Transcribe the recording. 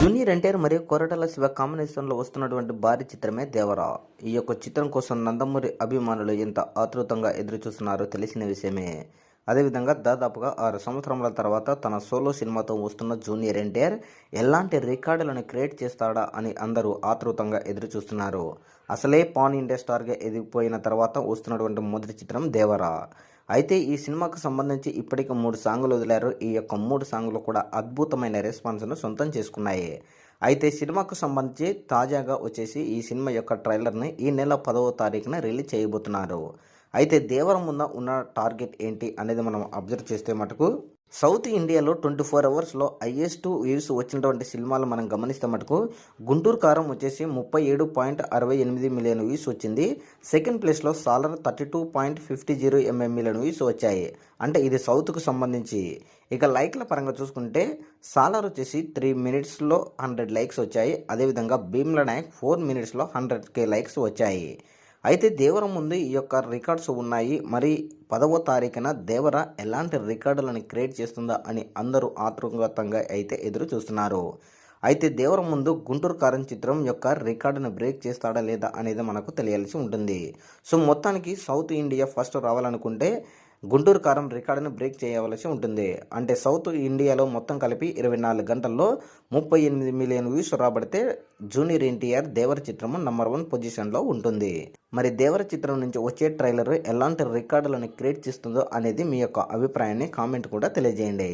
Junior NTR మరియు కొరటాల శివ కాంబినేషన్లో వస్తున్నటువంటి భారీ చిత్రమే దేవరా. ఈ యొక్క చిత్రం కోసం నందమూరి అభిమానులు ఎంత ఆతృతంగా ఎదురుచూస్తున్నారో తెలిసిన విషయమే. అదేవిధంగా దాదాపుగా ఆరు సంవత్సరముల తర్వాత తన సోలో సినిమాతో వస్తున్న జూనియర్ ఎన్టీఆర్ ఎలాంటి రికార్డులను క్రియేట్ చేస్తాడా అని అందరూ ఆతృతంగా ఎదురుచూస్తున్నారు. అసలే పాన్ ఇండియా స్టార్గా ఎదిగిపోయిన తర్వాత వస్తున్నటువంటి మొదటి చిత్రం దేవరా. అయితే ఈ సినిమాకు సంబంధించి ఇప్పటికి మూడు సాంగులు వదిలారు. ఈ యొక్క మూడు సాంగులు కూడా అద్భుతమైన రెస్పాన్స్ను సొంతం చేసుకున్నాయి. అయితే సినిమాకు సంబంధించి తాజాగా వచ్చేసి ఈ సినిమా యొక్క ట్రైలర్ని ఈ నెల పదవ తారీఖున రిలీజ్ చేయబోతున్నారు. అయితే దేవరం ముందు ఉన్న టార్గెట్ ఏంటి అనేది మనం అబ్జర్వ్ చేస్తే మటుకు సౌత్ ఇండియాలో ట్వంటీ ఫోర్ అవర్స్లో హైయెస్ట్ వ్యూస్ వచ్చినటువంటి సినిమాలు మనం గమనిస్తే మటుకు గుంటూరు కారం వచ్చేసి ముప్పై ఏడు పాయింట్ అరవై ఎనిమిది మిలియన్ వ్యూస్ వచ్చింది. సెకండ్ ప్లేస్లో Salaar thirty two point fifty zero M M million views వచ్చాయి. అంటే ఇది సౌత్కు సంబంధించి. ఇక లైక్ల పరంగా చూసుకుంటే సాలర్ వచ్చేసి త్రీ మినిట్స్లో హండ్రెడ్ లైక్స్ వచ్చాయి. అదేవిధంగా భీమ్ల నాయక్ ఫోర్ మినిట్స్లో హండ్రెడ్ కే లైక్స్ వచ్చాయి. అయితే దేవరం ముందు ఈ యొక్క రికార్డ్స్ ఉన్నాయి. మరి పదవ తారీఖున దేవర ఎలాంటి రికార్డులను క్రియేట్ చేస్తుందా అని అందరూ ఆతృతంగా అయితే ఎదురు చూస్తున్నారు. అయితే దేవరం ముందు గుంటూరు కారం చిత్రం యొక్క రికార్డును బ్రేక్ చేస్తాడా లేదా అనేది మనకు తెలియాల్సి ఉంటుంది. సో మొత్తానికి సౌత్ ఇండియా ఫస్ట్ రావాలనుకుంటే గుంటూరు కారం రికార్డును బ్రేక్ చేయవలసి ఉంటుంది. అంటే సౌత్ ఇండియాలో మొత్తం కలిపి ఇరవై నాలుగు గంటల్లో ముప్పై ఎనిమిది మిలియన్ వ్యూస్ రాబడితే జూనియర్ ఎన్టీఆర్ దేవర చిత్రము నంబర్ వన్ పొజిషన్లో ఉంటుంది. మరి దేవర చిత్రం నుంచి వచ్చే ట్రైలర్ ఎలాంటి రికార్డులను క్రియేట్ చేస్తుందో అనేది మీ యొక్క అభిప్రాయాన్ని కామెంట్ కూడా తెలియజేయండి.